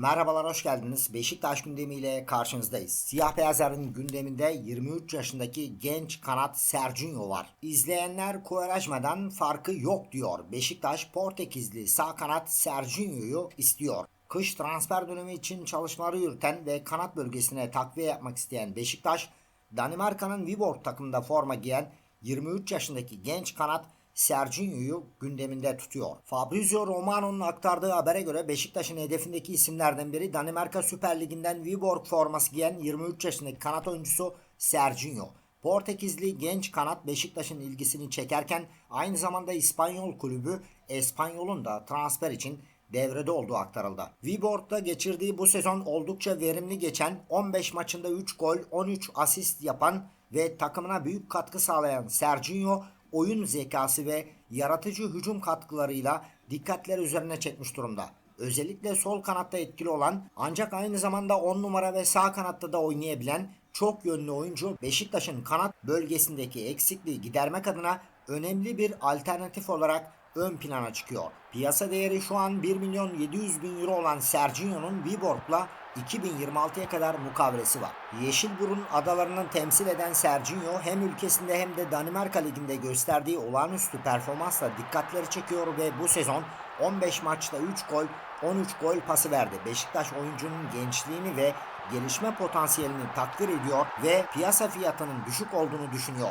Merhabalar hoş geldiniz. Beşiktaş gündemiyle karşınızdayız. Siyah beyazların gündeminde 23 yaşındaki genç kanat Serginho var. İzleyenler Quaresma'dan farkı yok diyor. Beşiktaş Portekizli sağ kanat Serginho'yu istiyor. Kış transfer dönemi için çalışmaları yürüten ve kanat bölgesine takviye yapmak isteyen Beşiktaş, Danimarka'nın Viborg takımında forma giyen 23 yaşındaki genç kanat Serginho'yu gündeminde tutuyor. Fabrizio Romano'nun aktardığı habere göre Beşiktaş'ın hedefindeki isimlerden biri Danimarka Süper Ligi'nden Viborg forması giyen 23 yaşındaki kanat oyuncusu Serginho. Portekizli genç kanat Beşiktaş'ın ilgisini çekerken aynı zamanda İspanyol kulübü Espanyol'un da transfer için devrede olduğu aktarıldı. Viborg'da geçirdiği bu sezon oldukça verimli geçen 15 maçında 3 gol 13 asist yapan ve takımına büyük katkı sağlayan Serginho oyun zekası ve yaratıcı hücum katkılarıyla dikkatler üzerine çekmiş durumda. Özellikle sol kanatta etkili olan ancak aynı zamanda 10 numara ve sağ kanatta da oynayabilen çok yönlü oyuncu Beşiktaş'ın kanat bölgesindeki eksikliği gidermek adına önemli bir alternatif olarak ön plana çıkıyor. Piyasa değeri şu an 1 milyon 700 bin euro olan Serginho'nun Viborg'la 2026'ya kadar mukavelesi var. Yeşilburun adalarının temsil eden Serginho hem ülkesinde hem de Danimarka Ligi'nde gösterdiği olağanüstü performansla dikkatleri çekiyor ve bu sezon 15 maçta 3 gol 13 gol pası verdi. Beşiktaş oyuncunun gençliğini ve gelişme potansiyelini takdir ediyor ve piyasa fiyatının düşük olduğunu düşünüyor.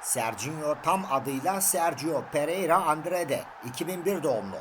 Serginho tam adıyla Sergio Pereira Andrade, 2001 doğumlu.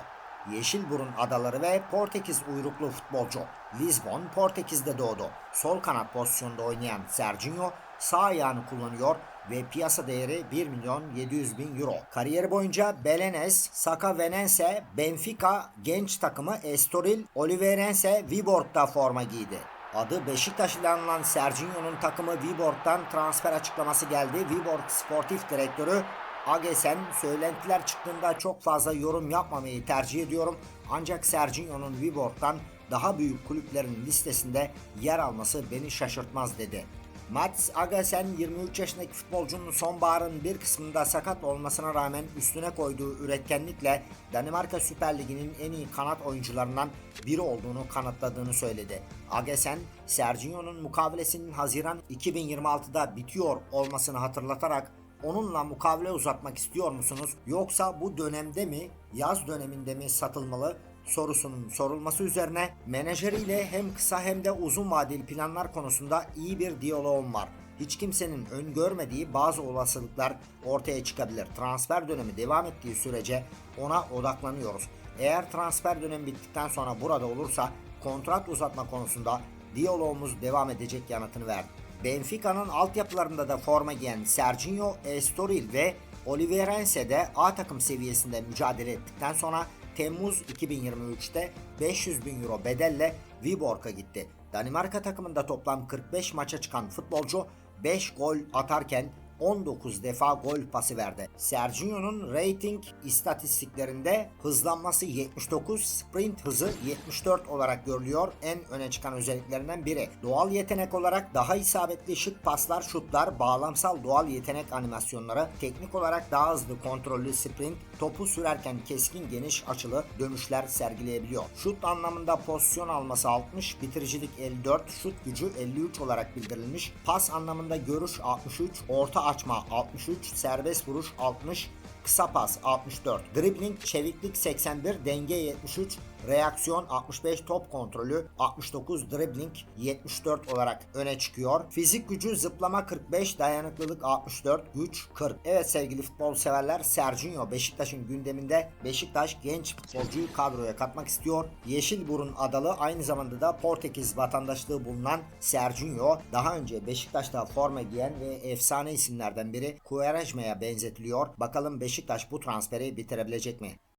Yeşilburun adaları ve Portekiz uyruklu futbolcu. Lisbon, Portekiz'de doğdu. Sol kanat pozisyonda oynayan Serginho sağ ayağını kullanıyor ve piyasa değeri 1 milyon 700 bin euro. Kariyeri boyunca Belenenses, Saka Venense, Benfica genç takımı Estoril, Oliveirense, Viborg'da forma giydi. Adı Beşiktaş ile anılan Serginho'nun takımı Viborg'dan transfer açıklaması geldi. Viborg Sportif Direktörü Agesen söylentiler çıktığında çok fazla yorum yapmamayı tercih ediyorum. Ancak Serginho'nun Viborg'dan daha büyük kulüplerin listesinde yer alması beni şaşırtmaz dedi. Mats Agesen 23 yaşındaki futbolcunun sonbaharın bir kısmında sakat olmasına rağmen üstüne koyduğu üretkenlikle Danimarka Süper Ligi'nin en iyi kanat oyuncularından biri olduğunu kanıtladığını söyledi. Agesen, Serginho'nun mukavelesinin Haziran 2026'da bitiyor olmasını hatırlatarak onunla mukavele uzatmak istiyor musunuz yoksa bu dönemde mi yaz döneminde mi satılmalı sorusunun sorulması üzerine menajeriyle hem kısa hem de uzun vadeli planlar konusunda iyi bir diyaloğum var. Hiç kimsenin öngörmediği bazı olasılıklar ortaya çıkabilir. Transfer dönemi devam ettiği sürece ona odaklanıyoruz. Eğer transfer dönemi bittikten sonra burada olursa kontrat uzatma konusunda diyalogumuz devam edecek yanıtını verdi. Benfica'nın altyapılarında da forma giyen Serginho Estoril ve Oliveirense de A takım seviyesinde mücadele ettikten sonra Temmuz 2023'te 500 bin euro bedelle Viborg'a gitti. Danimarka takımında toplam 45 maça çıkan futbolcu 5 gol atarken 19 defa gol pası verdi. Serginho'nun rating istatistiklerinde hızlanması 79, sprint hızı 74 olarak görülüyor. En öne çıkan özelliklerinden biri. Doğal yetenek olarak daha isabetli şık paslar, şutlar, bağlamsal doğal yetenek animasyonları, teknik olarak daha hızlı kontrollü sprint, topu sürerken keskin geniş açılı dönüşler sergileyebiliyor. Şut anlamında pozisyon alması 60, bitiricilik 54, şut gücü 53 olarak bildirilmiş. Pas anlamında görüş 63, orta açma 63, serbest vuruş 60, kısa pas 64, dribbling çeviklik 81, denge 73, reaksiyon 65, top kontrolü 69, dribbling 74 olarak öne çıkıyor. Fizik gücü zıplama 45, dayanıklılık 64, güç 40. Evet sevgili futbol severler Serginho Beşiktaş'ın gündeminde Beşiktaş genç futbolcuyu kadroya katmak istiyor. Yeşilburun adalı aynı zamanda da Portekiz vatandaşlığı bulunan Serginho daha önce Beşiktaş'ta forma giyen ve efsane isimlerden biri Quaresma'ya benzetiliyor. Bakalım Beşiktaş bu transferi bitirebilecek mi?